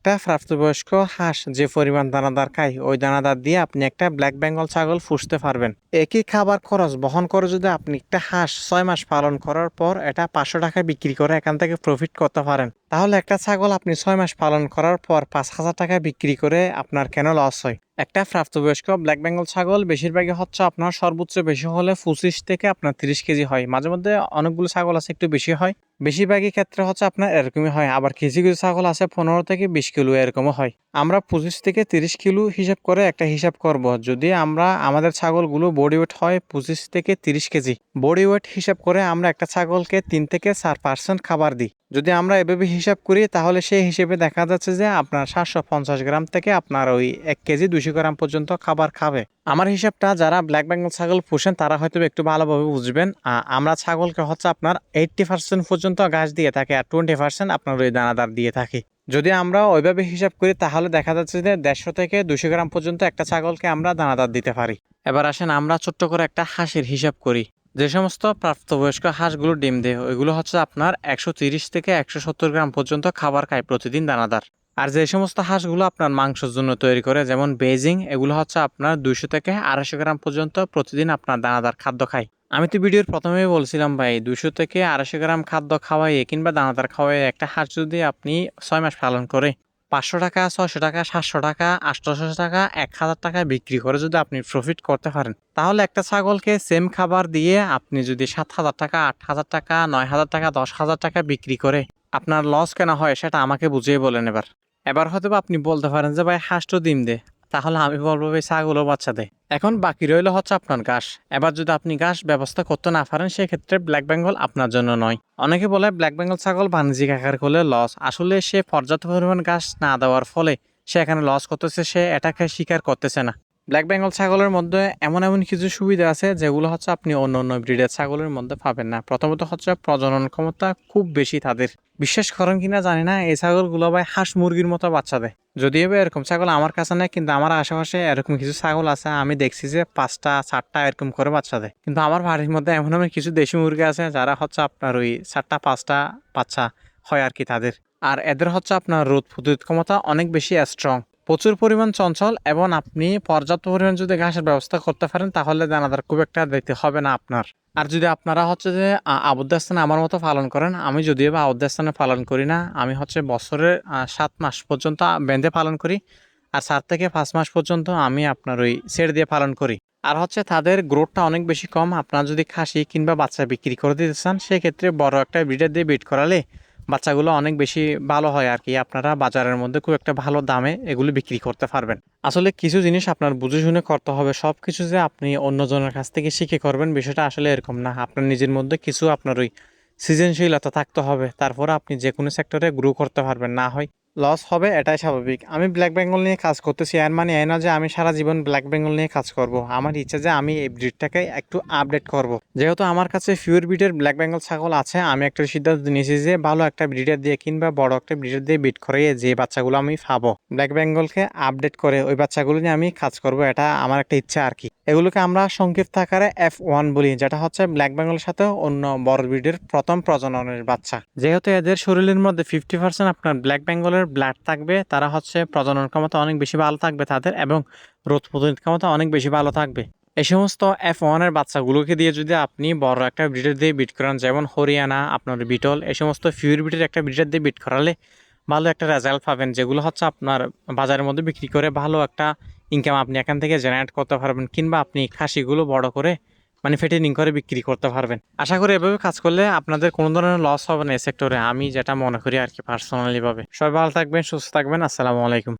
একটা প্রাপ্তবয়স্ক হাঁস যে পরিমাণ দানাদার খায়, ওই দানাদার দিয়ে আপনি একটা ব্ল্যাক বেঙ্গল ছাগল পুষতে পারবেন। একই খাবার খরচ বহন করে যদি আপনি একটা হাঁস ছয় মাস পালন করার পর এটা পাঁচশো টাকায় বিক্রি করে এখান থেকে প্রফিট করতে পারেন। তাহলে একটা ছাগল আপনি ছয় মাস পালন করার পর পাঁচ হাজার টাকা বিক্রি করে আপনার কেন লস হয়? একটা প্রাপ্তবয়স্ক ব্ল্যাক বেঙ্গল ছাগল, বেশিরভাগই হচ্ছে আপনার সর্বোচ্চ বেশি হলে পঁচিশ থেকে আপনার তিরিশ কেজি হয়। মাঝে মধ্যে অনেকগুলো ছাগল আছে, একটু বেশি হয়। বেশিরভাগই ক্ষেত্রে হচ্ছে আপনার এরকমই হয়। আবার কিছু কিছু ছাগল আছে, পনেরো থেকে বিশ কিলো এরকমও হয়। আমরা পঁচিশ থেকে তিরিশ কিলো হিসাব করে একটা হিসাব করব। যদি আমরা, আমাদের ছাগলগুলো বডি ওয়েট হয় পঁচিশ থেকে তিরিশ কেজি। বডি ওয়েট হিসাব করে আমরা একটা ছাগলকে তিন থেকে চার পার্সেন্ট খাবার দিই। যদি আমরা এভাবে হিসাব করি, তাহলে সেই হিসেবে দেখা যাচ্ছে যে আপনার সাতশো পঞ্চাশ গ্রাম থেকে আপনার ওই এক কেজি দুশো গ্রাম পর্যন্ত খাবার খাবে। আমার হিসাবটা যারা ব্ল্যাক বেঙ্গল ছাগল পুষেন, তারা হয়তো একটু ভালোভাবে বুঝবেন। আমরা ছাগলকে হচ্ছে আপনার এইট্টি পার্সেন্ট পর্যন্ত ঘাস দিয়ে থাকি আর টোয়েন্টি পার্সেন্ট আপনার ওই দানাদার দিয়ে থাকি। যদি আমরা ওইভাবে হিসাব করি, তাহলে দেখা যাচ্ছে যে দেড়শো থেকে দুশো গ্রাম পর্যন্ত একটা ছাগলকে আমরা দানাদার দিতে পারি। এবার আসেন আমরা ছোট্ট করে একটা হাঁসের হিসাব করি। যে সমস্ত প্রাপ্তবয়স্ক হাঁসগুলো ডিম দেয়, ওইগুলো হচ্ছে আপনার একশো তিরিশ থেকে একশো সত্তর গ্রাম পর্যন্ত খাবার খায় প্রতিদিন দানাদার। আর যে সমস্ত হাঁসগুলো আপনার মাংসের জন্য তৈরি করে, যেমন বেজিং, এগুলো হচ্ছে আপনার দুইশো থেকে আড়াইশো গ্রাম পর্যন্ত প্রতিদিন আপনার দানাদার খাদ্য খায়। আমি তো ভিডিওর প্রথমেই বলছিলাম ভাই দুশো থেকে আড়াইশো গ্রাম খাদ্য খাওয়াইয়ে কিংবা দানাদার খাওয়াইয়ে একটা হাঁস যদি আপনি ছয় মাস পালন করে, পাঁচশো টাকা, ছয়শো টাকা, সাতশো টাকা, আটশোশো টাকা, এক হাজার টাকা বিক্রি করে যদি আপনি প্রফিট করতে পারেন, তাহলে একটা ছাগলকে সেম খাবার দিয়ে আপনি যদি সাত হাজার টাকা, আট হাজার টাকা, নয় হাজার টাকা, দশ হাজার টাকা বিক্রি করে আপনার লস কেন হয় সেটা আমাকে বুঝিয়ে বলেন এবার। এবার হয়তো আপনি বলতে পারেন যে, ভাই হাঁস তো ডিম দে, তাহলে আমি বলব, ভাই, ছাগলও বাচ্চা দেয় এখন বাকি রইল হচ্ছে আপনার ঘাস। এবার যদি আপনি ঘাস ব্যবস্থা করতে না পারেন, সেক্ষেত্রে ব্ল্যাক বেঙ্গল আপনার জন্য নয়। অনেকে বলে ব্ল্যাক বেঙ্গল ছাগল বাণিজ্যিক আকার করলে লস আসলে সে পর্যাপ্ত পরিমাণ ঘাস না দেওয়ার ফলে সে এখানে লস করতেছে, সে এটাকে স্বীকার করতেছে না। ব্ল্যাক বেঙ্গল ছাগলের মধ্যে এমন এমন কিছু সুবিধা আছে যেগুলো হচ্ছে আপনি অন্য অন্য ব্রিডের ছাগলের মধ্যে পাবেন না। প্রথমত হচ্ছে প্রজনন ক্ষমতা খুব বেশি তাদের। বিশ্বাস করেন কিনা জানি না, এই ছাগলগুলো ভাই হাঁস মুরগির মতো বাচ্চা দেয়। যদিও এরকম ছাগল আমার কাছে নেই, কিন্তু আমার আশেপাশে এরকম কিছু ছাগল আছে, আমি দেখছি যে পাঁচটা চারটা এরকম করে বাচ্চা দেয়। কিন্তু আমার বাড়ির মধ্যে এমন এমন কিছু দেশি মুরগি আছে যারা হচ্ছে আপনার ওই চারটা পাঁচটা বাচ্চা হয় আর কি তাদের। আর এদের হচ্ছে আপনার রোদ প্রতিরোধ ক্ষমতা অনেক বেশি স্ট্রং প্রচুর পরিমাণ চঞ্চল এবং আপনি পর্যাপ্ত পরিমাণ যদি ঘাসের ব্যবস্থা করতে পারেন, তাহলে দানাদার খুব একটা দিতে হবে না আপনার। আর যদি আপনারা হচ্ছে যে, আ- আবদ্ধ স্থানে আমার মতো পালন করেন, আমি যদিও বা আবদ্ধ স্থানে পালন করি না, আমি হচ্ছে বছরের সাত মাস পর্যন্ত বেঁধে পালন করি, আর সাত থেকে পাঁচ মাস পর্যন্ত আমি আপনার ওই সেট দিয়ে পালন করি। আর হচ্ছে তাদের গ্রোথটা অনেক বেশি কম, আপনারা যদি খাসি কিংবা বাচ্চা বিক্রি করে দিতে চান, সেক্ষেত্রে বড় একটা ব্রিডার দিয়ে বিট করালে বাচ্চাগুলো অনেক বেশি ভালো হয় আর কি। আপনারা বাজারের মধ্যে খুব একটা ভালো দামে এগুলো বিক্রি করতে পারবেন। আসলে কিছু জিনিস আপনার বুঝে শুনে করতে হবে। সব কিছু যে আপনি অন্যজনের কাছ থেকে শিখে করবেন বিষয়টা আসলে এরকম না। আপনার নিজের মধ্যে কিছু আপনার ওই সৃজনশীলতা থাকতে হবে। তারপর আপনি যে কোনো সেক্টরে গ্রো করতে পারবেন। না হয় লস হবে, এটাই স্বাভাবিক। আমি ব্ল্যাক বেঙ্গল নিয়ে কাজ করতেছি, এর মানে এই না যে আমি সারা জীবন ব্ল্যাক বেঙ্গল নিয়ে কাজ করব। আমার ইচ্ছা যে আমি এই ব্রিডটাকে একটু আপডেট করব। যেহেতু আমার কাছে ফিউর ব্রিডের ব্ল্যাক বেঙ্গল ছাগল আছে, আমি একটা সিদ্ধান্ত নিয়েছি যে ভালো একটা ব্রিডের দিয়ে কিংবা বড় একটা ব্রিডের দিয়ে বিট করিয়ে যে বাচ্চাগুলো আমি পাবো ব্ল্যাক বেঙ্গলকে আপডেট করে ওই বাচ্চাগুলো নিয়ে আমি কাজ করব, এটা আমার একটা ইচ্ছা আর কি। এগুলোকে আমরা সংক্ষিপ্ত আকারে এফ ওয়ান বলি, যেটা হচ্ছে ব্ল্যাক বেঙ্গলের সাথে অন্য বড় ব্রিডের প্রথম প্রজননের বাচ্চা। যেহেতু এদের শরীরের মধ্যে ফিফটি পার্সেন্ট আপনার ব্ল্যাক বেঙ্গলের ব্লাড থাকবে, তারা হচ্ছে প্রজনন ক্ষমতা অনেক বেশি ভালো থাকবে তাদের এবং রোদ প্রতিরোধ ক্ষমতা অনেক বেশি ভালো থাকবে। এই সমস্ত এফ ওয়ানের বাচ্চাগুলোকে দিয়ে যদি আপনি বড় একটা ব্রিডের দিয়ে বিট করান, যেমন হরিয়ানা, আপনার বিটল, এই সমস্ত ফিউর ব্রিডের একটা ব্রিডের দিয়ে বিট করালে ভালো একটা রেজাল্ট পাবেন, যেগুলো হচ্ছে আপনার বাজারের মধ্যে বিক্রি করে ভালো একটা ইনকাম আপনি এখান থেকে জেনারেট করতে পারবেন, কিংবা আপনি খাসিগুলো বড় করে মানে ফেটেনিং করে বিক্রি করতে পারবেন। আশা করি এভাবে কাজ করলে আপনাদের কোনো ধরনের লস হবে না এই সেক্টরে আমি যেটা মনে করি আর কি পার্সোনালিভাবে সবাই ভালো থাকবেন, সুস্থ থাকবেন। আসসালামু আলাইকুম।